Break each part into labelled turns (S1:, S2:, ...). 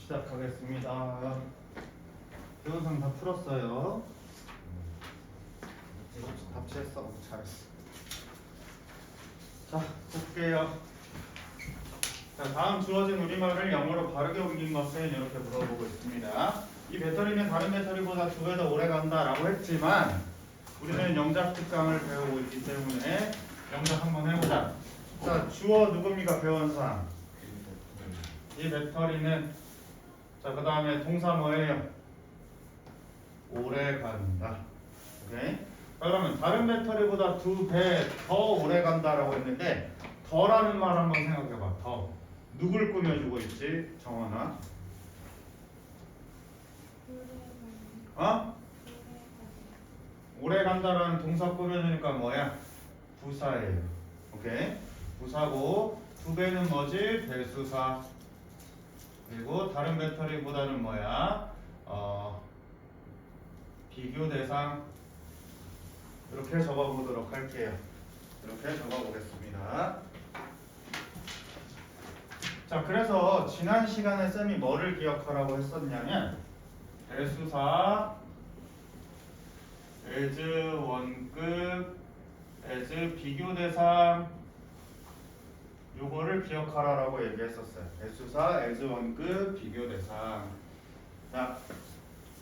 S1: 시작하겠습니다. 배우상 다 풀었어요. 답지했어. 어, 잘했어. 자, 볼게요. 자, 다음 주어진 우리말을 영어로 바르게 옮긴 것은 이렇게 물어보고 있습니다. 이 배터리는 다른 배터리보다 두 배 더 오래 간다라고 했지만 우리는 영작 특강을 배우고 있기 때문에 영작 한번 해보자. 자, 주어 누굽니까 배원상? 이 배터리는 자, 그 다음에 동사 뭐예요? 오래 간다. 오케이? 자, 그러면 다른 배터리보다 두 배 더 오래 간다라고 했는데 더라는 말 한번 생각해봐. 더. 누굴 꾸며주고 있지? 정원아. 어? 오래 간다라는 동사 꾸며주니까 뭐야? 부사예요. 오케이? 부사고 두 배는 뭐지? 배수사. 그리고 다른 배터리보다는 뭐야? 어, 비교 대상. 이렇게 적어보도록 할게요. 이렇게 적어보겠습니다. 자, 그래서 지난 시간에 쌤이 뭐를 기억하라고 했었냐면 배수사, as 원급, as 비교 대상 요거를 기억하라라고 얘기했었어요. 배수사, as 원급, 비교 대상. 자,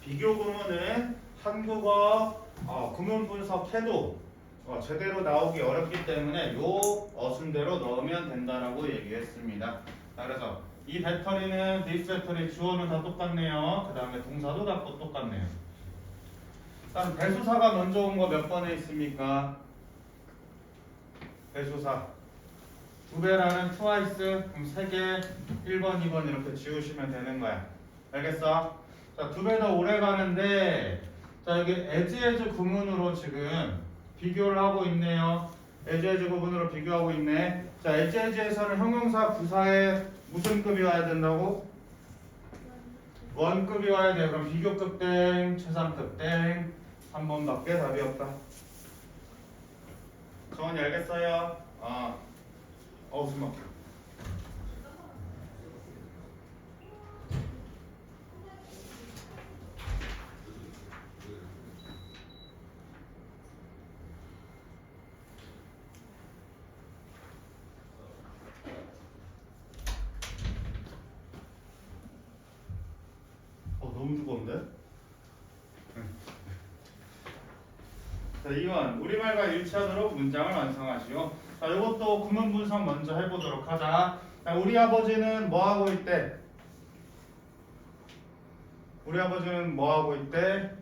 S1: 비교 구문은 한국어 어, 구문 분석 해도 어, 제대로 나오기 어렵기 때문에 요 어순대로 넣으면 된다라고 얘기했습니다. 자, 그래서 이 배터리는 this 배터리 주어는 다 똑같네요. 그 다음에 동사도 다 똑같네요. 일단 배수사가 먼저 온 거 몇 번에 있습니까? 배수사 두 배라는 twice 그럼 세 개 1번, 2번 이렇게 지우시면 되는 거야. 알겠어? 자, 두 배 더 오래 가는데 자, 여기 as 구문으로 지금 비교를 하고 있네요. as 구문으로 비교하고 있네. 자, as에서는 형용사 부사에 무슨 급이 와야 된다고? 원급이 와야 돼. 그럼 비교급 땡, 최상급 땡. 한 번밖에 답이 없다. 정원이 알겠어요? 아, 어우 숨 막혀. 어 너무 무거운데? 자 이건 우리말과 일치하도록 문장을 완성하시오. 자 이것도 구문 분석 먼저 해보도록 하자. 자 우리 아버지는 뭐 하고 있대? 우리 아버지는 뭐 하고 있대?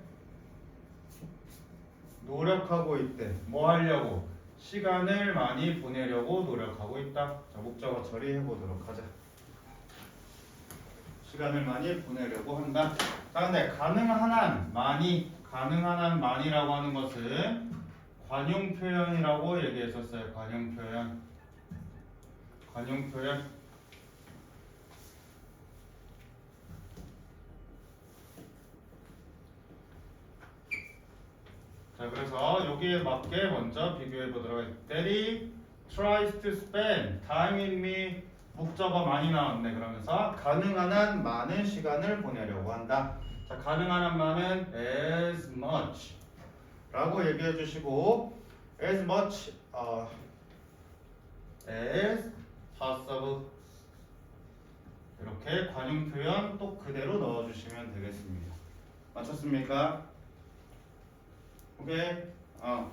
S1: 노력하고 있대. 뭐 하려고? 시간을 많이 보내려고 노력하고 있다. 자 목적어 처리해 보도록 하자. 시간을 많이 보내려고 한다. 자, 근데 가능한 한 많이 가능한 한 많이라고 하는 것은 관용 표현이라고 얘기했었어요. 관용 표현. 관용 표현. 자, 그래서 여기에 맞게 먼저 비교해 보도록 하겠습니다. Daddy tries to spend time in me. 목적어 많이 나왔네. 그러면서 가능한 한 많은 시간을 보내려고 한다. 자, 가능한 한 많은 as much 라고 얘기해 주시고 as much 어, as possible 이렇게 관용 표현 또 그대로 넣어 주시면 되겠습니다. 맞췄습니까? 오케이. 어.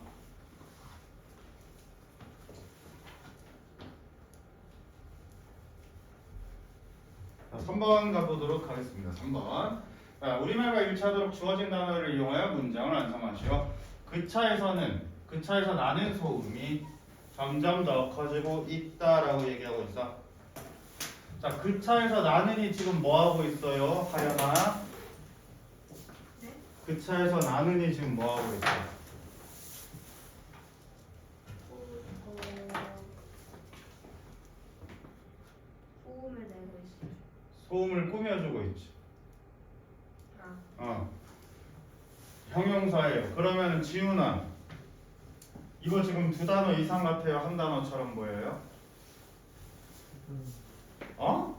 S1: 자, 3번 가보도록 하겠습니다. 3번. 자, 우리말과 일치하도록 주어진 단어를 이용하여 문장을 완성하시오. 그 차에서는 그 차에서 나는 소음이 점점 더 커지고 있다라고 얘기하고 있어. 자, 그 차에서 나는이 지금 뭐 하고 있어요? 하연아. 그 차에서 나는이 지금 뭐 하고 있어?
S2: 소음을 내고 있어요.
S1: 소음을 꾸며주고 있지.
S2: 아,
S1: 어. 형용사예요. 그러면 지훈아, 이거 지금 두 단어 이상 같아요? 한 단어처럼 보여요? 어?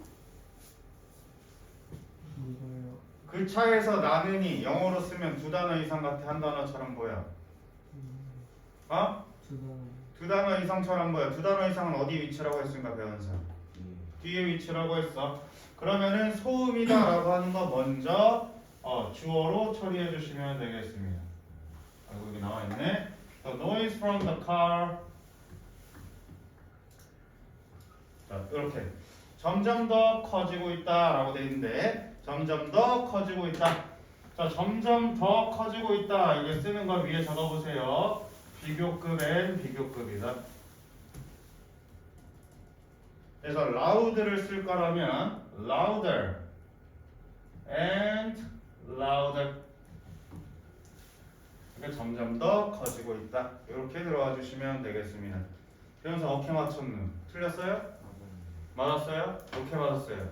S1: 차에서 나는이 영어로 쓰면 두 단어 이상 같아 한 단어처럼 보여. 어? 두 단어 이상처럼 보여. 두 단어 이상은 어디 위치라고 했습니까 배운사? 뒤에 위치라고 했어. 그러면은 소음이다라고 하는 거 먼저 어, 주어로 처리해 주시면 되겠습니다. 아이고 여기 나와 있네. The noise from the car. 자 이렇게 점점 더 커지고 있다라고 돼 있는데 점점 더 커지고 있다. 자 점점 더 커지고 있다. 이게 쓰는 거 위에 적어보세요. 비교급 앤 비교급이다. 그래서 loud를 쓸 거라면 louder and louder 이게 점점 더 커지고 있다. 이렇게 들어와 주시면 되겠습니다. 그래서 어떻게 맞췄는? 틀렸어요? 맞았어요? 어떻게 맞았어요?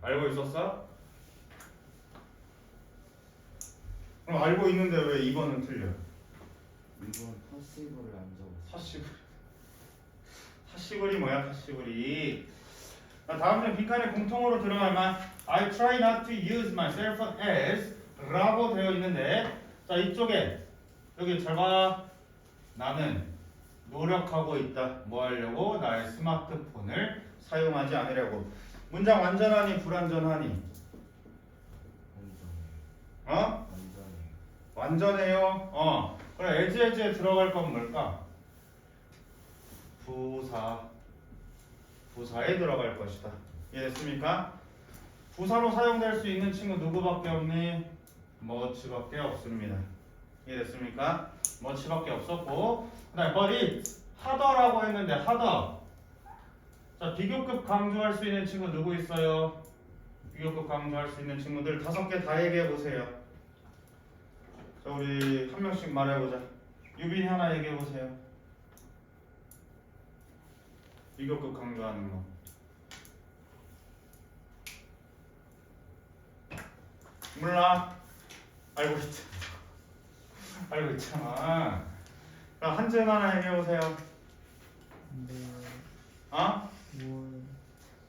S1: 알고 있었어? 그럼 알고 있는데 왜 이거는 틀려?
S3: 이건 퍼시브를 안 적었어.
S1: 사시불 사시불이 뭐야 자, 다음 중 빈칸에 공통으로 들어갈 만 I try not to use my cell phone as 라고 되어 있는데 자 이쪽에 여기 잘 봐 나는 노력하고 있다 뭐 하려고 나의 스마트폰을 사용하지 않으려고 문장 완전하니 불완전하니
S3: 완전해.
S1: 어?
S3: 완전해.
S1: 완전해요. 어. 그래 에즈 에즈에 들어갈 건 뭘까? 부사. 부사에 들어갈 것이다. 이해됐습니까? 부사로 사용될 수 있는 친구 누구밖에 없니? 머치밖에 없습니다. 이해됐습니까? 머치밖에 없었고 그다음에 버리 하더라고 했는데 하더. 자 비교급 강조할 수 있는 친구 누구 있어요? 비교급 강조할 수 있는 친구들 다섯 개 다 얘기해 보세요. 자 우리 한 명씩 말해 보자. 유빈이 하나 얘기해 보세요. 비교급 강조하는 거. 몰라. 알고 있잖아. 알고 있잖아. 그럼 한준 하나 얘기해 보세요. 어?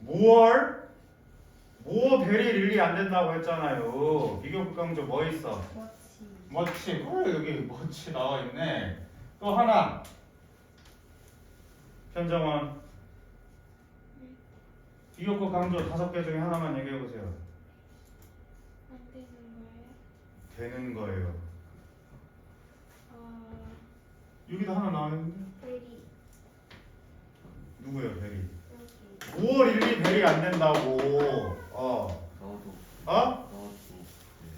S1: 무얼? 무어 별이 릴리 안 된다고 했잖아요. 비교급 강조 뭐 있어?
S2: 멋지.
S1: 멋지 그래 여기 멋지 나와 있네 또 하나 현정원 비교급 강조 다섯 개 중에 하나만 얘기해 보세요
S2: 안 되는 거예요?
S1: 되는 거예요
S2: 어,
S1: 여기도 하나 나와 있는데
S2: 베리.
S1: 누구예요 베리
S2: 여기.
S1: 5월 1일 베리 안 된다고 어
S3: 나도.
S1: 어?
S3: 나도. 네.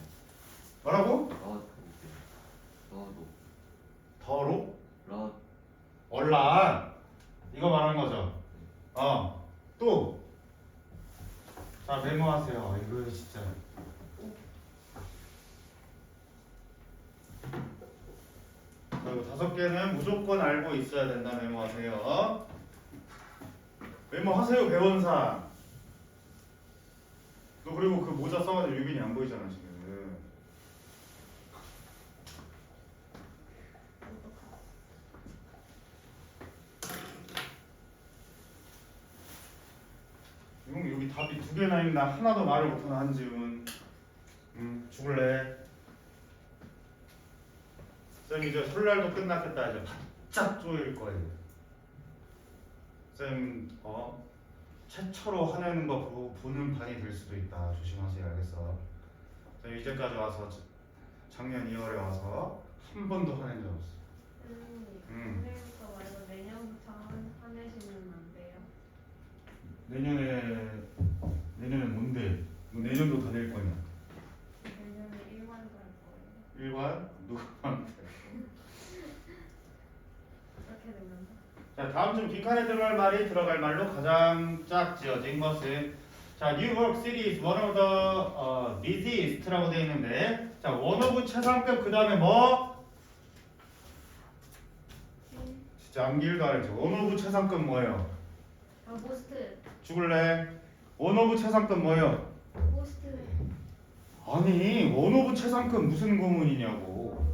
S1: 뭐라고?
S3: 나도. 네. 나도.
S1: 더로?
S3: 라.
S1: 얼란 이거 말하는 거죠 어또 자 메모하세요 이거 진짜 그리고 다섯 개는 무조건 알고 있어야 된다. 메모하세요. 메모하세요 배원사. 너 그리고 그 모자 써가지고 유빈이 안 보이잖아 지금. 이건 여기 답이 두 개나 있나 하나도 말을 못하는 한지훈 음 죽을래? 쌤 이제 설날도 끝났겠다 이제 바짝 쪼일 거예요. 쌤 어? 최초로 화내는 거 보, 보는 판이 될 수도 있다. 조심하세요. 알겠어. 쌤 이제까지 와서 저- 작년 2월에 와서 한 번도 화낸 적 없어
S2: 음,
S1: 음.
S2: 오늘부터 말고 내년부터 한, 화내시면 안 돼요?
S1: 내년에 내년에 뭔데? 너 내년도 다 낼 거냐
S2: 내년에 일반 갈 거예요.
S1: 일관 누구한테
S2: 그렇게 되면
S1: 자 빈칸에 들어갈 말이 들어갈 말로 가장 짝 지어진 것은 자 뉴욕 시티 is one of the 어, busiest라고 되어 있는데 자 원오브 최상급 그 다음에 뭐? 진짜 암기일도 안 했죠 원오브 최상급 뭐예요?
S2: 아 포스트.
S1: 죽을래? 원오브 최상급 뭐예요?
S2: 포스트.
S1: 아니 원오브 최상급 무슨 구문이냐고.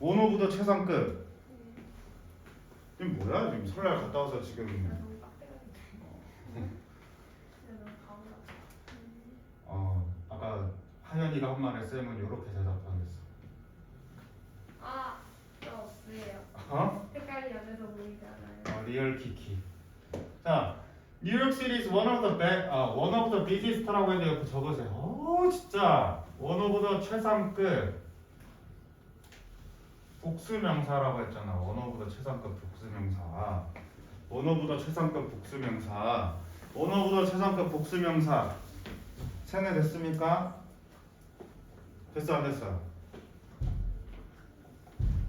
S1: 원오브 더 최상급 이게 뭐야 지금 설날 갔다 와서 지금
S2: 아, 너무 가오라.
S1: 세연이가 한 말에 쌤은 이렇게 대답하겠어.
S2: 아, 저 없어요.
S1: 어?
S2: 색깔이 연해서 보이잖아요.
S1: 어, 리얼 키키. 자, 뉴욕 시리 is one of the best, 아, one of the busiest라고 했는데 옆에 적으세요. 어, 진짜 one of the 최상급 복수명사라고 했잖아. the 최상급 복수명사. the 최상급 복수명사. the 최상급 복수명사. 세뇌 됐습니까? 됐어 안 됐어?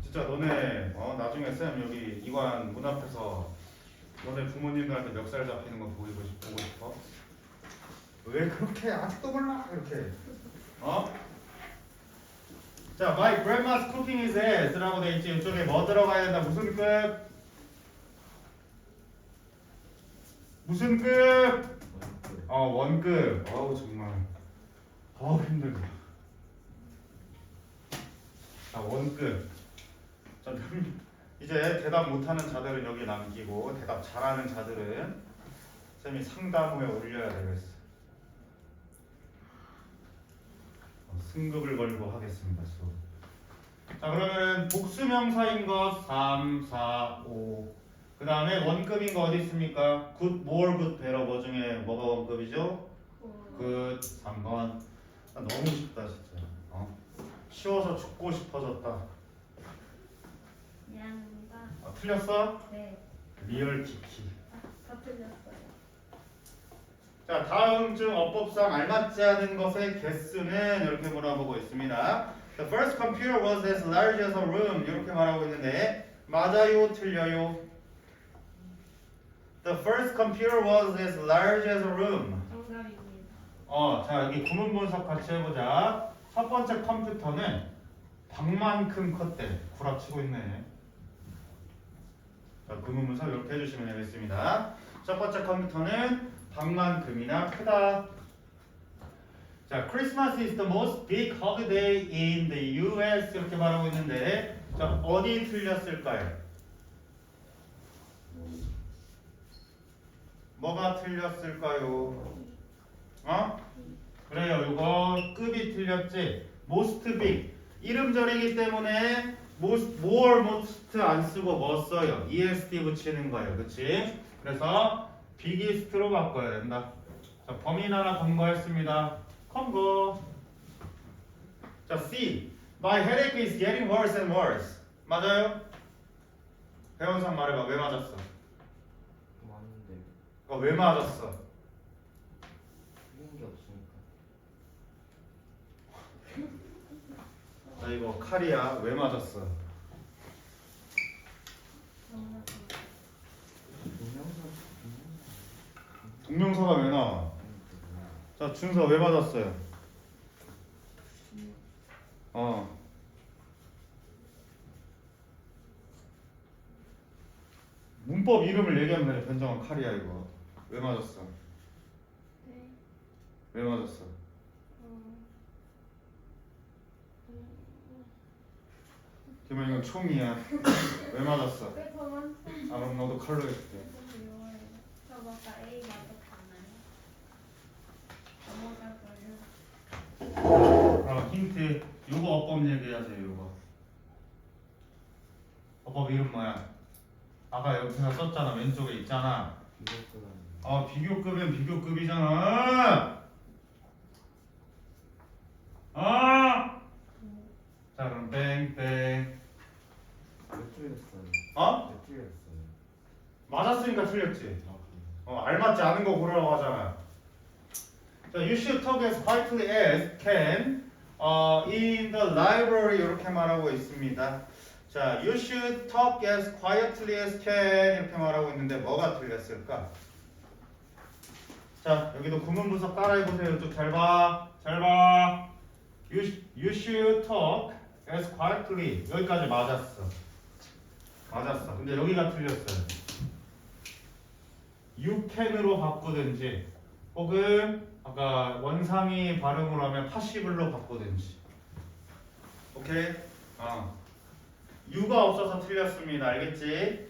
S1: 진짜 너네 어, 나중에 쌤 여기 이관 문 앞에서 너네 부모님들한테 멱살 잡히는 거 보이고 싶, 보고 싶어? 왜 그렇게 아직도 몰라 이렇게 어? 자, my grandma's cooking is as라고 돼 있지. 이쪽에 뭐 들어가야 된다? 무슨 급? 무슨 급? 어 원급. 어우 정말. 어우 힘들다. 자 원급. 자 이제 대답 못하는 자들은 여기 남기고 대답 잘하는 자들은 쌤이 상담 후에 올려야 되겠어 승급을 걸고 하겠습니다 수업 자 그러면 복수명사인 것 3, 4, 5. 그 다음에 원급인 거 어디 있습니까? good, more, good, better 뭐 중에 뭐가 원급이죠?
S2: 그,
S1: good 3번 아, 너무 쉽다 진짜 어? 쉬워서 죽고 싶어졌다
S2: 미안합니다.
S1: 아, 틀렸어?
S2: 네,
S1: 리얼 키키
S2: 다 틀렸어요.
S1: 자 다음 중 어법상 알맞지 않은 것의 개수는 이렇게 물어보고 있습니다 The first computer was as large as a room 이렇게 말하고 있는데 맞아요 틀려요 The first computer was as large as a room
S2: 정답입니다.
S1: 어, 자 여기 구문 분석 같이 해보자. 첫 번째 컴퓨터는 방만큼 컸대. 구라치고 있네. 자, 구문 분석 이렇게 해주시면 되겠습니다. 첫 번째 컴퓨터는 방만큼이나 크다. 자, Christmas is the most big holiday in the U.S. 이렇게 말하고 있는데, 자 어디 틀렸을까요? 뭐가 틀렸을까요? 어? 그래요. 이거 급이 틀렸지. most big. 이름절이기 때문에 most, more, most 안 쓰고 뭐 써요? est 붙이는 거예요. 그치? 그래서 biggest로 바꿔야 된다. 자, 범인 하나 검거했습니다. 검거. 자, C. My headache is getting worse and worse. 맞아요? 배원상 말해봐. 왜 맞았어?
S3: 많은데
S1: 그거 왜 맞았어?
S3: 틀린 게 없으니까.
S1: 나 이거 칼이야. 왜 맞았어?
S2: 정답입니다.
S3: 동명사
S1: 동명사가 왜 나와? 자, 준서 왜 맞았어요? 어. 문법 이름을 얘기하면 돼. 변정한 칼이야 이거. 왜 맞았어?
S2: 네,
S1: 왜 맞았어?
S2: 어,
S1: 김현 이건 총이야. 왜 맞았어? 아 그럼 너도 칼로 해줄게.
S2: 저 아까 A. 넘어가서요.
S1: 그럼 힌트. 요거 어법 얘기하세요. 요거. 어법 이름 뭐야? 아까 옆에서 썼잖아. 왼쪽에 있잖아.
S3: 아
S1: 비교급은 비교급이잖아. 아. 자 그럼 땡땡.
S3: 몇 틀렸어요?
S1: 어?
S3: 몇 틀렸어요?
S1: 맞았으니까 틀렸지.
S3: 아?
S1: 어 알맞지 않은 거 고르라고 하잖아. 자, you should talk as quietly as can 어, in the library 이렇게 말하고 있습니다. 자, you should talk as quietly as can 이렇게 말하고 있는데 뭐가 틀렸을까? 자, 여기도 구문 분석 따라해 보세요. 이쪽 잘 봐, 잘 봐. You, you should talk as quietly 여기까지 맞았어. 맞았어. 근데 여기가 틀렸어요. you can으로 바꾸든지 혹은 아까 원상이 발음으로 하면 파시블로 바꾸든지 오케이? 어. you가 없어서 틀렸습니다 알겠지?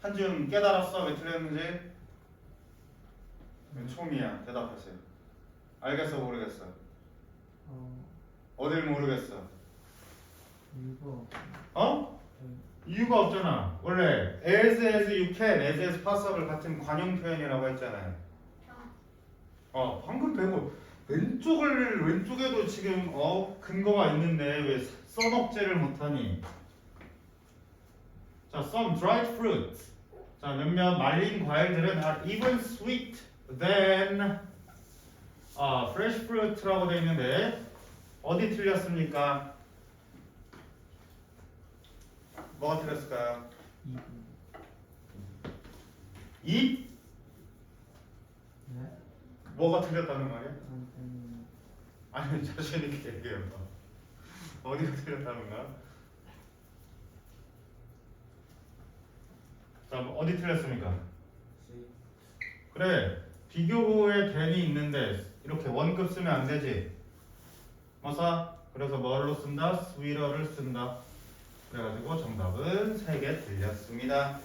S1: 한줌 깨달았어 왜 틀렸는지? 왜 총이야 대답하세요 알겠어 모르겠어
S3: 어
S1: 어딜 모르겠어?
S3: 이거
S1: 어? 이유가 없잖아. 원래 as, as, you can, as, as possible 같은 관용 표현이라고 했잖아요. 어, 방금 되고 왼쪽을 왼쪽에도 지금 어 근거가 있는데 왜 써먹지를 못하니? 자, some dried fruits. 자, 몇몇 말린 과일들은 are even sweet than 아, fresh fruit라고 되어 있는데 어디 틀렸습니까? 뭐가 틀렸을까요?
S3: 이 네?
S1: 뭐가 틀렸다는 말이야?
S3: 선생님
S1: 아니 자신 있게 얘기해봐. 어디가 틀렸다는가? 자 뭐, 어디 틀렸습니까? 그래 비교구에 된이 있는데 이렇게 원급 쓰면 안 되지. 맞아? 그래서 뭘로 쓴다? 스위러를 쓴다. 그래가지고 정답은 세개 틀렸습니다.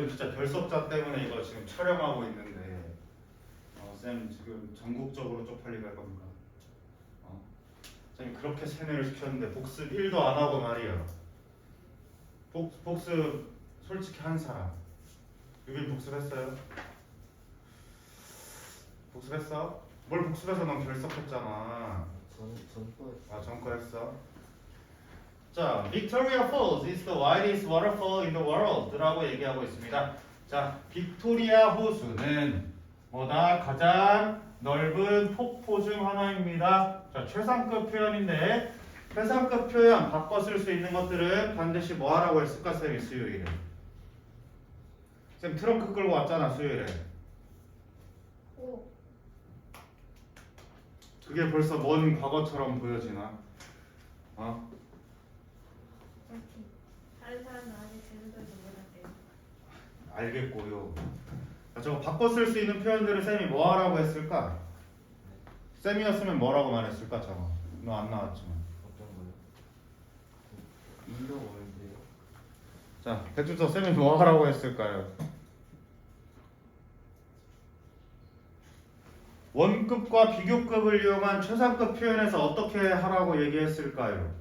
S1: 쌤 진짜 결석자 때문에 이거 지금 촬영하고 있는데 어, 쌤 지금 전국적으로 쪽팔리게 할 겁니다. 어? 쌤이 그렇게 세뇌를 시켰는데 복습 1도 안 하고 말이야. 복, 복습 솔직히 한 사람. 여기 복습했어요? 복습했어? 뭘 복습해서 넌 결석했잖아.
S3: 전 전거
S1: 아, 전과 했어. 자, Victoria Falls is the widest waterfall in the world 라고 얘기하고 있습니다. 자, 빅토리아 호수는 뭐다? 가장 넓은 폭포 중 하나입니다. 자, 최상급 표현인데 최상급 표현 바꿔 쓸 수 있는 것들은 반드시 뭐 하라고 했을까? 쌤이 수요일에. 쌤 트렁크 끌고 왔잖아, 수요일에.
S2: 오,
S1: 그게 벌써 먼 과거처럼 보여지나? 어?
S2: 다른.
S1: 알겠고요. 자, 저거 바꿔 쓸 수 있는 표현들을 쌤이 뭐 하라고 했을까? 쌤이었으면 뭐라고 말했을까 저거? 너 안 나왔지만.
S3: 어떤 거요? 그 인도 월드요?
S1: 자, 대주서 쌤이 뭐 하라고 했을까요? 원급과 비교급을 이용한 최상급 표현에서 어떻게 하라고 얘기했을까요?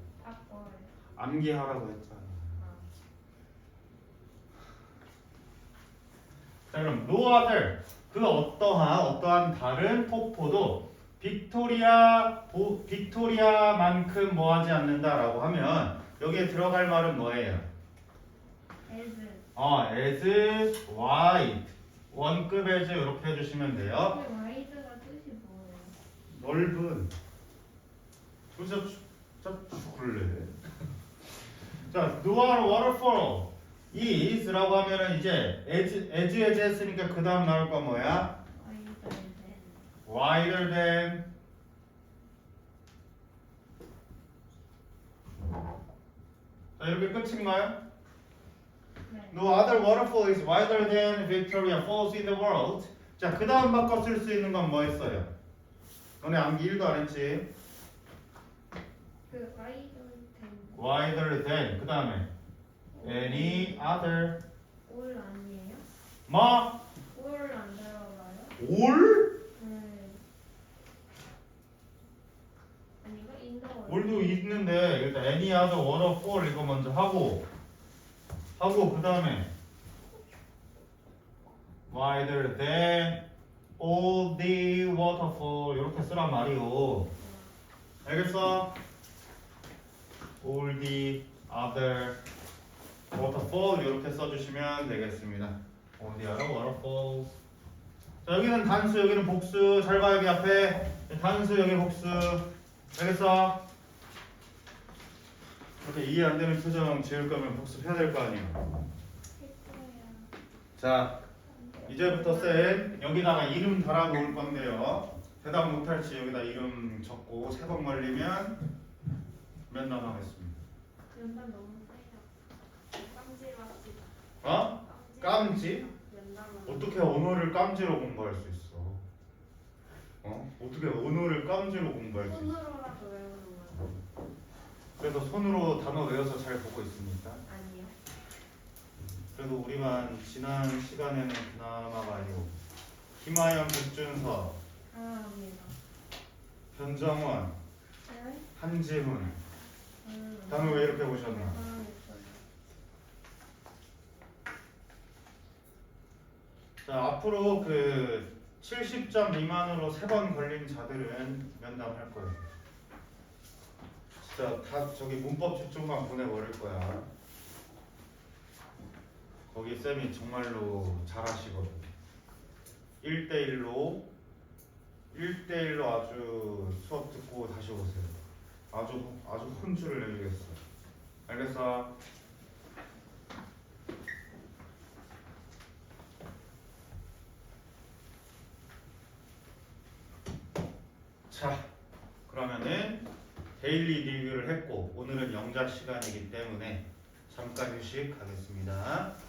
S1: 암기하라고 했잖아.
S2: 아,
S1: 자 그럼 no other 그 어떠한 어떠한 다른 폭포도 빅토리아 보, 빅토리아만큼 뭐하지 않는다라고 하면 여기에 들어갈 말은 뭐예요?
S2: as.
S1: 어 as wide 원급 as 이렇게 해주시면 돼요.
S2: 근데 와이드가 뜻이 뭐예요?
S1: 넓은 진짜 진짜 죽을래. 자 no other waterfall is라고 하면은 이제 as as as 했으니까 그 다음 나올 거 뭐야? wider
S2: than.
S1: 자 이렇게 끝인가요?
S2: 네.
S1: No other waterfall is wider than Victoria Falls in the world. 자, 그 다음 바꿔 쓸 수 있는 건 뭐 있어요? 너네 암기 1도 안 했지?
S2: 그 than.
S1: Wider than 그 다음에 any other
S2: 올 아니에요?
S1: 뭐?
S2: 올안 들어가요?
S1: 올?
S2: 네. 아닌가? 인더
S1: 올도 있는데 일단 any other waterfall 이거 먼저 하고 하고 그 다음에 wider than all the waterfall 이렇게 쓰란 말이오 알겠어? All the other waterfall 이렇게 써주시면 되겠습니다 all the other waterfalls 자 여기는 단수 여기는 복수 잘 봐 여기 앞에 단수 여기 복수 알겠어? 이렇게 이해 안 되는 표정 지을 거면 복습해야 될 거 아니에요. 자, 이제부터 쌤 여기다가 이름 달아 놓을 건데요. 대답 못할지 여기다 이름 적고 세 번 걸리면 면담 하겠습니다.
S2: 연단 너무 세요. 깜지럽지다.
S1: 어? 깜지? 어떻게 언어를 깜지로 공부할 수 있어? 어? 어떻게 언어를 깜지로 공부할 수 있어?
S2: 손으로라도 외우는 거예요?
S1: 그래서 손으로 단어 외워서 잘 보고 있습니까?
S2: 아니요.
S1: 그래도 우리만 지난 시간에는 그나마가 아니고 김하연, 백준서,
S2: 사랑합니다.
S1: 변정원,
S2: 네?
S1: 한지훈
S2: 음.
S1: 다음에 왜 이렇게 보셨나? 자 앞으로 그 70점 미만으로 세 번 걸린 자들은 면담할 거예요. 진짜 다 저기 문법 집중만 보내버릴 거야. 거기 쌤이 정말로 잘하시거든. 1대1로 1대1로 아주 수업 듣고 다시 오세요. 아주 아주 혼쭐을 내주겠어. 알겠어? 자, 그러면은 데일리 리뷰를 했고 오늘은 영작 시간이기 때문에 잠깐 휴식하겠습니다.